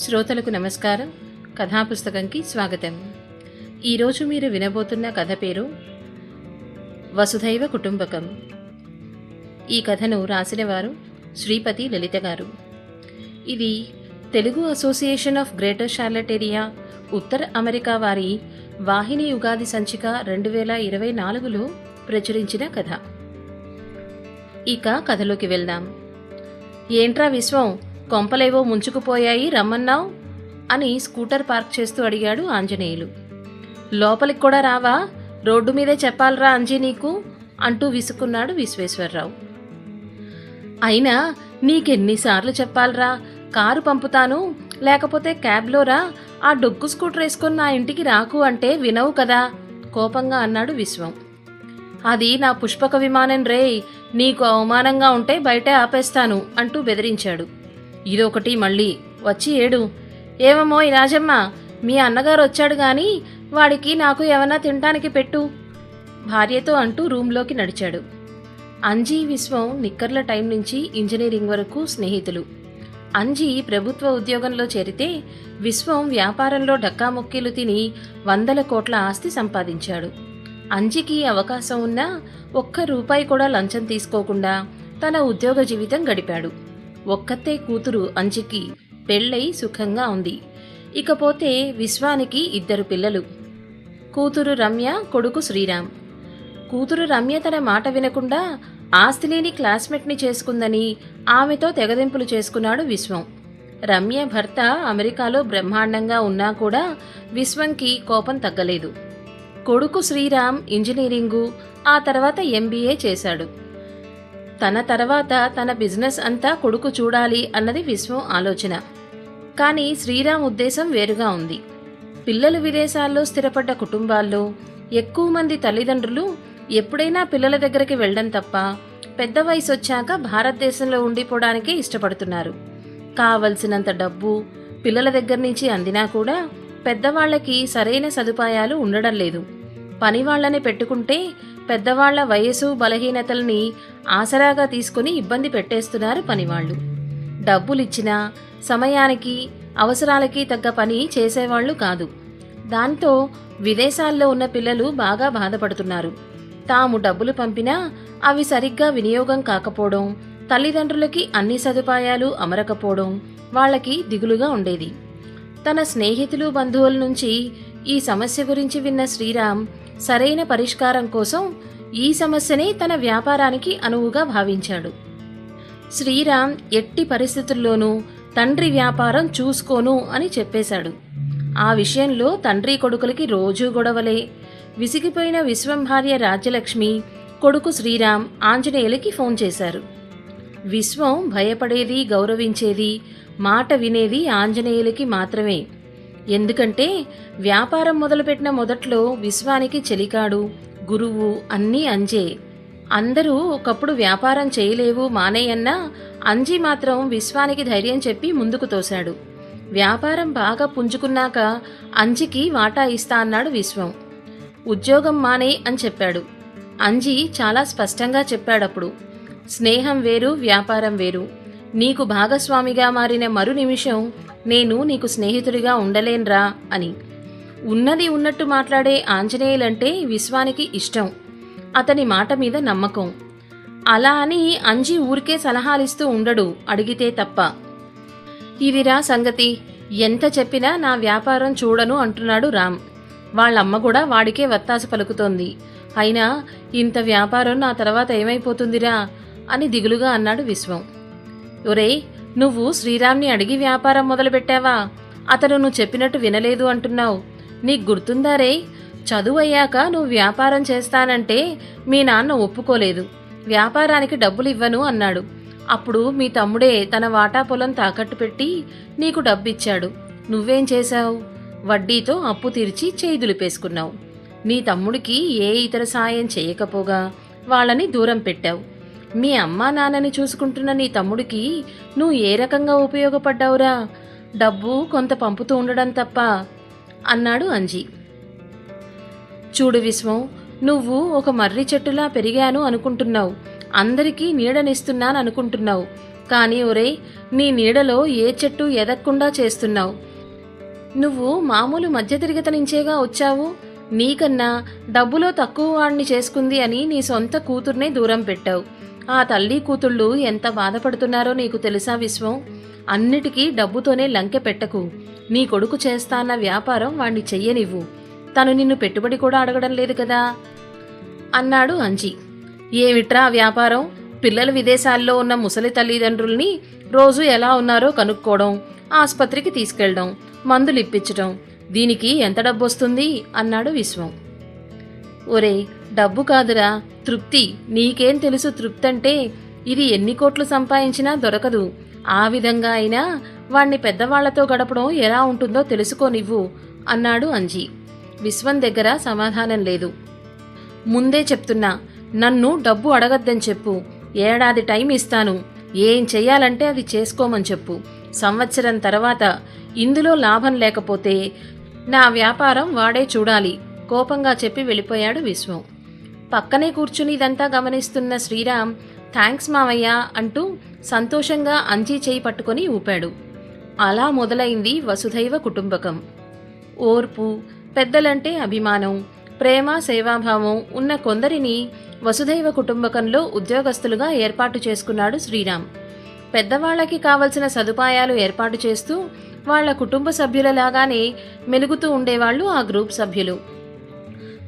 శ్రోతలకు నమస్కారం. కథాపుస్తకంకి స్వాగతం. ఈరోజు మీరు వినబోతున్న కథ పేరు వసుధైవ కుటుంబకం. ఈ కథను రాసినవారు శ్రీపతి లలిత గారు. ఇది Telugu association of greater Charlotte area Uttara America వారి వాహిని ఉగాది సంచిక రెండు వేల ఇరవై నాలుగులో ప్రచురించిన కథ. ఇక కథలోకి వెళ్దాం. ఏంట్రా విశ్వం? కొంపలేవో ముంచుకుపోయాయి రమ్మన్నావు? అని స్కూటర్ పార్క్ చేస్తూ అడిగాడు ఆంజనేయులు. లోపలికి కూడా రావా? రోడ్డు మీదే చెప్పాలరా అంజీ నీకు? అంటూ విసుక్కున్నాడు విశ్వేశ్వరరావు. అయినా నీకెన్నిసార్లు చెప్పాలరా? కారు పంపుతాను లేకపోతే క్యాబ్లో రా. ఆ డొగ్గు స్కూటర్ వేసుకొని నా ఇంటికి రాకు అంటే వినవు కదా? కోపంగా అన్నాడు విశ్వం. అది నా పుష్పక విమానం రే నీకు అవమానంగా ఉంటే బయటే ఆపేస్తాను అంటూ బెదిరించాడు. ఇదొకటి మళ్ళీ. వచ్చి ఏడు. ఏమమ్మో ఈ రాజమ్మ మీ అన్నగారు వచ్చాడు గాని వాడికి నాకు ఏమన్నా తినటానికి పెట్టు. భార్యతో అంటూ రూంలోకి నడిచాడు. అంజీ విశ్వం నిక్కర్ల టైం నుంచి ఇంజనీరింగ్ వరకు స్నేహితులు. అంజీ ప్రభుత్వ ఉద్యోగంలో చేరితే విశ్వం వ్యాపారంలో డక్కాముక్కీలు తిని వందల కోట్ల ఆస్తి సంపాదించాడు. అంజికి అవకాశం ఉన్నా ఒక్క రూపాయి కూడా లంచం తీసుకోకుండా తన ఉద్యోగ జీవితం గడిపాడు. ఒక్కతే కూతురు అంజికి పెళ్ళై సుఖంగా ఉంది. ఇకపోతే విశ్వానికి ఇద్దరు పిల్లలు. కూతురు రమ్య కొడుకు శ్రీరామ్. కూతురు రమ్య తన మాట వినకుండా ఆస్తి లేని క్లాస్మేట్ని చేసుకుందని ఆమెతో తెగదెంపులు చేసుకున్నాడు విశ్వం. రమ్య భర్త అమెరికాలో బ్రహ్మాండంగా ఉన్నా కూడా విశ్వంకి కోపం తగ్గలేదు. కొడుకు శ్రీరామ్ ఇంజనీరింగు ఆ తర్వాత ఎంబీఏ చేశాడు. తన తర్వాత తన బిజినెస్ అంతా కొడుకు చూడాలి అన్నది విశ్వం ఆలోచన. కానీ శ్రీరామ్ ఉద్దేశం వేరుగా ఉంది. పిల్లలు విదేశాల్లో స్థిరపడ్డ కుటుంబాల్లో ఎక్కువ మంది తల్లిదండ్రులు ఎప్పుడైనా పిల్లల దగ్గరికి వెళ్ళడం తప్ప పెద్ద వయసు వచ్చాక భారతదేశంలో ఉండిపోవడానికే ఇష్టపడుతున్నారు. కావలసినంత డబ్బు పిల్లల దగ్గర నుంచి అందినా కూడా పెద్దవాళ్ళకి సరైన సదుపాయాలు ఉండడం లేదు. పని వాళ్ళని పెట్టుకుంటే పెద్దవాళ్ళ వయసు బలహీనతల్ని ఆసరాగా తీసుకుని ఇబ్బంది పెట్టేస్తున్నారు పనివాళ్ళు డబ్బులిచ్చినా సమయానికి అవసరాలకి తగ్గ పని చేసేవాళ్ళు కాదు. దాంతో విదేశాల్లో ఉన్న పిల్లలు బాగా బాధపడుతున్నారు. తాము డబ్బులు పంపినా అవి సరిగ్గా వినియోగం కాకపోవడం తల్లిదండ్రులకి అన్ని సదుపాయాలు అమరకపోవడం వాళ్ళకి దిగులుగా ఉండేది. తన స్నేహితులు బంధువుల నుంచి ఈ సమస్య గురించి విన్న శ్రీరామ్ సరైన పరిష్కారం కోసం ఈ సమస్యనే తన వ్యాపారానికి అనువుగా భావించాడు. శ్రీరామ్ ఎట్టి పరిస్థితుల్లోనూ తండ్రి వ్యాపారం చూసుకోను అని చెప్పేశాడు. ఆ విషయంలో తండ్రి కొడుకులకి రోజూ గొడవలే. విసిగిపోయిన విశ్వం భార్య రాజ్యలక్ష్మి కొడుకు శ్రీరామ్ ఆంజనేయులకి ఫోన్ చేశారు. విశ్వం భయపడేది గౌరవించేది మాట వినేది ఆంజనేయులకి మాత్రమే. ఎందుకంటే వ్యాపారం మొదలుపెట్టిన మొదట్లో విశ్వానికి చెలికాడు గురువు అన్నీ అంజే. అందరూ ఒకప్పుడు వ్యాపారం చేయలేవు మానేయన్నా అంజీ మాత్రం విశ్వానికి ధైర్యం చెప్పి ముందుకు తోశాడు. వ్యాపారం బాగా పుంజుకున్నాక అంజికి వాటా ఇస్తా అన్నాడు విశ్వం. ఉద్యోగం మానే అని చెప్పాడు. అంజి చాలా స్పష్టంగా చెప్పాడప్పుడు స్నేహం వేరు వ్యాపారం వేరు. నీకు భాగస్వామిగా మారిన మరు నిమిషం నేను నీకు స్నేహితుడిగా ఉండలేన్రా అని. ఉన్నది ఉన్నట్టు మాట్లాడే ఆంజనేయులంటే విశ్వానికి ఇష్టం. అతని మాట మీద నమ్మకం. అలా అని అంజి ఊరికే సలహాలిస్తూ ఉండడు అడిగితే తప్ప. ఇదిరా సంగతి ఎంత చెప్పినా నా వ్యాపారం చూడను అంటున్నాడు రామ్. వాళ్ళమ్మ కూడా వాడికే వత్తాస పలుకుతోంది. అయినా ఇంత వ్యాపారం నా తర్వాత ఏమైపోతుందిరా అని దిగులుగా అన్నాడు విశ్వం. ఒరేయ్ నువ్వు శ్రీరామ్ని అడిగి వ్యాపారం మొదలుపెట్టావా? అతను నువ్వు చెప్పినట్టు వినలేదు అంటున్నావు. నీకు గుర్తుందారే చదువయ్యాక చదువు అయ్యాక నువ్వు వ్యాపారం చేస్తానంటే మీ నాన్న ఒప్పుకోలేదు. వ్యాపారానికి డబ్బులు ఇవ్వను అన్నాడు. అప్పుడు మీ తమ్ముడే తన వాటా పొలం తాకట్టు పెట్టి నీకు డబ్బిచ్చాడు. నువ్వేం చేశావు? వడ్డీతో అప్పు తీర్చి చేదులిపేసుకున్నావు నీ తమ్ముడికి ఏ ఇతర సాయం చేయకపోగా వాళ్ళని దూరం పెట్టావు. మీ అమ్మా నాన్నని చూసుకుంటున్న నీ తమ్ముడికి నువ్వు ఏ రకంగా ఉపయోగపడ్డావురా? డబ్బు కొంత పంపుతూ ఉండడం తప్ప అన్నాడు అంజీ. చూడు విశ్వం నువ్వు ఒక మర్రి చెట్టులా పెరిగాను అనుకుంటున్నావు. అందరికీ నీడనిస్తున్నాను అనుకుంటున్నావు. కానీ ఒరే నీ నీడలో ఏ చెట్టు ఎదక్కుండా చేస్తున్నావు. నువ్వు మామూలు మధ్యతరగతి నుంచేగా వచ్చావు. నీకన్నా డబ్బులో తక్కువ వాడిని చేసుకుంది అని నీ సొంత కూతుర్నే దూరం పెట్టావు. ఆ తల్లి కూతుళ్ళు ఎంత బాధపడుతున్నారో నీకు తెలుసా విశ్వం? అన్నిటికీ డబ్బుతోనే లంకె పెట్టకు. నీ కొడుకు చేస్తాన్న వ్యాపారం వాణ్ణి చెయ్యనివ్వు. తను నిన్ను పెట్టుబడి కూడా అడగడం లేదు కదా? అన్నాడు అంజీ. ఏమిట్రా వ్యాపారం? పిల్లలు విదేశాల్లో ఉన్న ముసలి తల్లిదండ్రుల్ని రోజు ఎలా ఉన్నారో కనుక్కోవడం ఆసుపత్రికి తీసుకెళ్ళడం మందులు ఇప్పించడం దీనికి ఎంత డబ్బొస్తుంది? అన్నాడు విశ్వం. ఒరే డబ్బు కాదురా. తృప్తి. నీకేం తెలుసు తృప్తి అంటే ఇది ఎన్ని కోట్లు సంపాదించినా దొరకదు. ఆ విధంగా అయినా వాణ్ణి పెద్దవాళ్ళతో గడపడం ఎలా ఉంటుందో తెలుసుకోనివ్వు అన్నాడు అంజీ. విశ్వం దగ్గర సమాధానం లేదు. ముందే చెప్తున్నా నన్ను డబ్బు అడగద్దని చెప్పు. ఏడాది టైం ఇస్తాను. ఏం చెయ్యాలంటే అది చేసుకోమని చెప్పు. సంవత్సరం తర్వాత ఇందులో లాభం లేకపోతే నా వ్యాపారం వాడే చూడాలి. కోపంగా చెప్పి వెళ్ళిపోయాడు విశ్వం. పక్కనే కూర్చుని ఇదంతా గమనిస్తున్న శ్రీరామ్ థ్యాంక్స్ మావయ్య అంటూ సంతోషంగా అంజీ చేయి పట్టుకొని ఊపాడు. అలా మొదలైంది వసుధైవ కుటుంబకం. ఓర్పు పెద్దలంటే అభిమానం ప్రేమ సేవాభావం ఉన్న కొందరిని వసుధైవ కుటుంబకంలో ఉద్యోగస్తులుగా ఏర్పాటు చేసుకున్నాడు శ్రీరామ్. పెద్దవాళ్ళకి కావలసిన సదుపాయాలు ఏర్పాటు చేస్తూ వాళ్ళ కుటుంబ సభ్యులలాగానే మెలుగుతూ ఉండేవాళ్ళు ఆ గ్రూప్ సభ్యులు.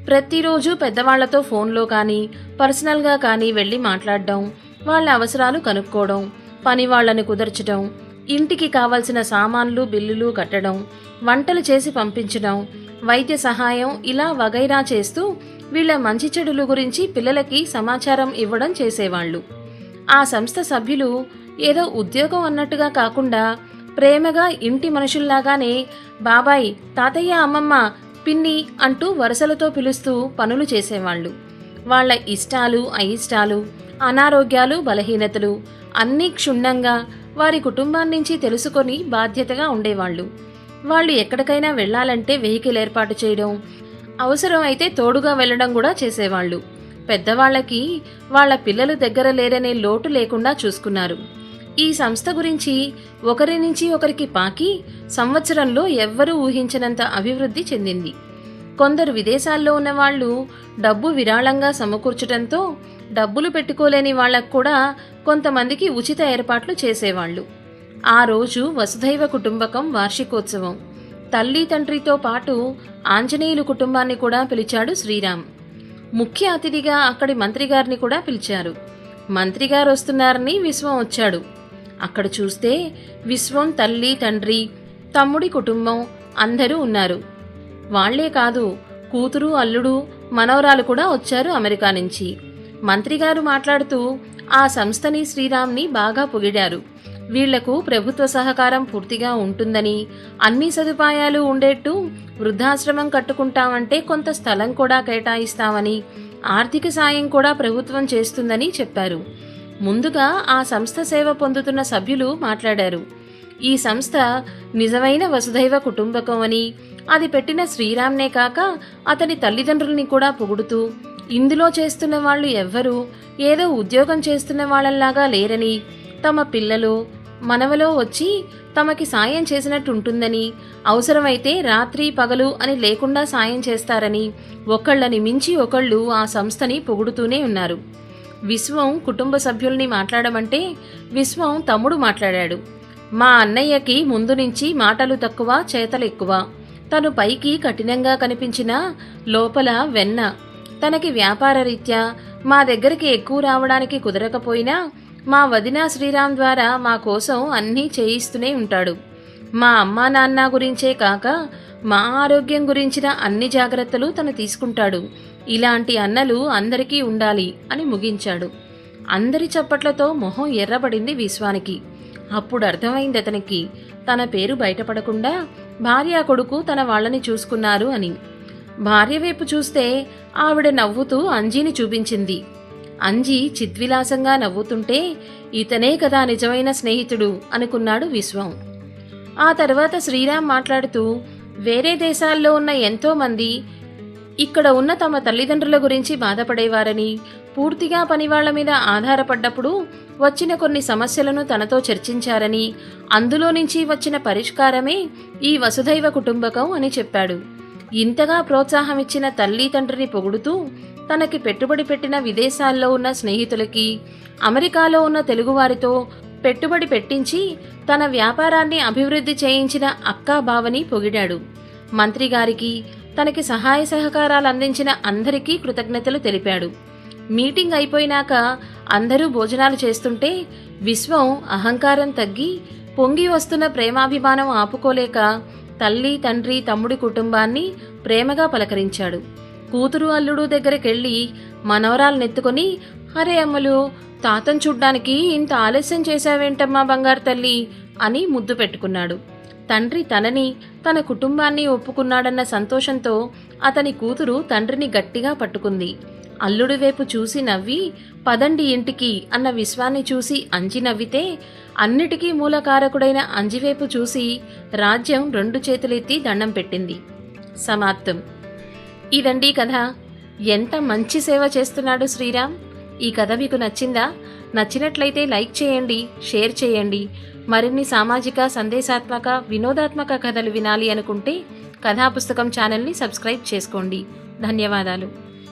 ప్రతిరోజు పెద్దవాళ్ళతో ఫోన్లో కానీ పర్సనల్గా కానీ వెళ్ళి మాట్లాడడం వాళ్ళ అవసరాలు కనుక్కోవడం పని వాళ్ళని కుదర్చడం ఇంటికి కావలసిన సామాన్లు బిల్లులు కట్టడం వంటలు చేసి పంపించడం వైద్య సహాయం ఇలా వగైరా చేస్తూ వీళ్ళ మంచి చెడుల గురించి పిల్లలకి సమాచారం ఇవ్వడం చేసేవాళ్ళు. ఆ సంస్థ సభ్యులు ఏదో ఉద్యోగం అన్నట్టుగా కాకుండా ప్రేమగా ఇంటి మనుషుల్లాగానే బాబాయ్ తాతయ్య అమ్మమ్మ పిన్ని అంటూ వరుసలతో పిలుస్తూ పనులు చేసేవాళ్ళు. వాళ్ళ ఇష్టాలు అయిష్టాలు అనారోగ్యాలు బలహీనతలు అన్నీ క్షుణ్ణంగా వారి కుటుంబాన్నించి తెలుసుకొని బాధ్యతగా ఉండేవాళ్ళు. వాళ్ళు ఎక్కడికైనా వెళ్ళాలంటే వెహికల్ ఏర్పాటు చేయడం అవసరం అయితే తోడుగా వెళ్ళడం కూడా చేసేవాళ్ళు. పెద్దవాళ్ళకి వాళ్ళ పిల్లలు దగ్గర లేరనే లోటు లేకుండా చూసుకున్నారు. ఈ సంస్థ గురించి ఒకరి నుంచి ఒకరికి పాకి సంవత్సరంలో ఎవ్వరూ ఊహించినంత అభివృద్ధి చెందింది. కొందరు విదేశాల్లో ఉన్న వాళ్ళు డబ్బు విరాళంగా సమకూర్చడంతో డబ్బులు పెట్టుకోలేని వాళ్ళకు కూడా కొంతమందికి ఉచిత ఏర్పాట్లు చేసేవాళ్ళు ఆ రోజు వసుధైవ కుటుంబకం వార్షికోత్సవం. తల్లి తండ్రితో పాటు ఆంజనేయులు కుటుంబాన్ని కూడా పిలిచాడు శ్రీరామ్. ముఖ్య అతిథిగా అక్కడి మంత్రిగారిని కూడా పిలిచారు. మంత్రిగారు వస్తున్నారని విశ్వం వచ్చాడు. అక్కడ చూస్తే విశ్వం తల్లి తండ్రి తమ్ముడి కుటుంబం అందరూ ఉన్నారు. వాళ్ళే కాదు కూతురు అల్లుడు మనవరాలు కూడా వచ్చారు అమెరికా నుంచి. మంత్రిగారు మాట్లాడుతూ ఆ సంస్థని శ్రీరామ్ని బాగా పొగిడారు. వీళ్ళకు ప్రభుత్వ సహకారం పూర్తిగా ఉంటుందని అన్ని సదుపాయాలు ఉండేట్టు వృద్ధాశ్రమం కట్టుకుంటామంటే కొంత స్థలం కూడా కేటాయిస్తామని ఆర్థిక సాయం కూడా ప్రభుత్వం చేస్తుందని చెప్పారు. ముందుగా ఆ సంస్థ సేవ పొందుతున్న సభ్యులు మాట్లాడారు. ఈ సంస్థ నిజమైన వసుధైవ కుటుంబకం అని అది పెట్టిన శ్రీరామ్నే కాక అతని తల్లిదండ్రుల్ని కూడా పొగుడుతూ ఇందులో చేస్తున్న వాళ్ళు ఎవ్వరూ ఏదో ఉద్యోగం చేస్తున్న వాళ్ళలాగా లేరని తమ పిల్లలు మనవలో వచ్చి తమకి సాయం చేసినట్టు ఉంటుందని అవసరమైతే రాత్రి పగలు అని లేకుండా సాయం చేస్తారని ఒకళ్ళని మించి ఒకళ్ళు ఆ సంస్థని పొగుడుతూనే ఉన్నారు. విశ్వం కుటుంబ సభ్యుల్ని మాట్లాడమంటే విశ్వం తమ్ముడు మాట్లాడాడు. మా అన్నయ్యకి ముందు నుంచి మాటలు తక్కువ చేతలు ఎక్కువ. తను పైకి కఠినంగా కనిపించినా లోపల వెన్న. తనకి వ్యాపార రీత్యా మా దగ్గరికి ఎక్కువ రావడానికి కుదరకపోయినా మా వదిన శ్రీరామ్ ద్వారా మా కోసం అన్నీ చేయిస్తూనే ఉంటాడు. మా అమ్మా నాన్న గురించే కాక మా ఆరోగ్యం గురించిన అన్ని జాగ్రత్తలు తను తీసుకుంటాడు. ఇలాంటి అన్నలు అందరికీ ఉండాలి అని ముగించాడు. అందరి చప్పట్లతో మొహం ఎర్రబడింది విశ్వానికి. అప్పుడు అర్థమైంది అతనికి తన పేరు బయటపడకుండా భార్య కొడుకు తన వాళ్ళని చూసుకున్నారు అని. భార్య వైపు చూస్తే ఆవిడ నవ్వుతూ అంజీని చూపించింది. అంజీ చిద్విలాసంగా నవ్వుతుంటే ఇతనే కదా నిజమైన స్నేహితుడు అనుకున్నాడు విశ్వం. ఆ తర్వాత శ్రీరామ్ మాట్లాడుతూ వేరే దేశాల్లో ఉన్న ఎంతోమంది ఇక్కడ ఉన్న తమ తల్లిదండ్రుల గురించి బాధపడేవారని పూర్తిగా పనివాళ్ళ మీద ఆధారపడ్డప్పుడు వచ్చిన కొన్ని సమస్యలను తనతో చర్చించారని అందులో నుంచి వచ్చిన పరిష్కారమే ఈ వసుధైవ కుటుంబకం అని చెప్పాడు. ఇంతగా ప్రోత్సాహం ఇచ్చిన తల్లి తండ్రిని పొగుడుతూ తనకి పెట్టుబడి పెట్టిన విదేశాల్లో ఉన్న స్నేహితులకి అమెరికాలో ఉన్న తెలుగువారితో పెట్టుబడి పెట్టించి తన వ్యాపారాన్ని అభివృద్ధి చేయించిన అక్కా బావని పొగిడాడు. మంత్రిగారికి తనకి సహాయ సహకారాలు అందించిన అందరికీ కృతజ్ఞతలు తెలిపాడు. మీటింగ్ అయిపోయినాక అందరూ భోజనాలు చేస్తుంటే విశ్వం అహంకారం తగ్గి పొంగి వస్తున్న ప్రేమాభిమానం ఆపుకోలేక తల్లి తండ్రి తమ్ముడి కుటుంబాన్ని ప్రేమగా పలకరించాడు. కూతురు అల్లుడు దగ్గరికెళ్ళి మనవరాలనెత్తుకొని అరే అమ్మలు తాతను చూడ్డానికి ఇంత ఆలస్యం చేశావేంటమ్మా బంగారు తల్లి? అని ముద్దు పెట్టుకున్నాడు. తండ్రి తనని తన కుటుంబాన్ని ఒప్పుకున్నాడన్న సంతోషంతో అతని కూతురు తండ్రిని గట్టిగా పట్టుకుంది. అల్లుడి వైపు చూసి నవ్వి పదండి ఇంటికి అన్న విశ్వాన్ని చూసి అంజి నవ్వితే అన్నిటికీ మూలకారకుడైన అంజివైపు చూసి రాజ్యం రెండు చేతులెత్తి దండం పెట్టింది. సమాప్తం. ఇదండి కథ. ఎంత మంచి సేవ చేస్తున్నాడు శ్రీరామ్? ఈ కథ మీకు నచ్చిందా? నచ్చినట్లయితే లైక్ చేయండి షేర్ చేయండి. మరిన్ని సామాజిక సందేశాత్మక వినోదాత్మక కథలు వినాలి అనుకుంటే కథాపుస్తకం ఛానల్ని సబ్స్క్రైబ్ చేసుకోండి. ధన్యవాదాలు.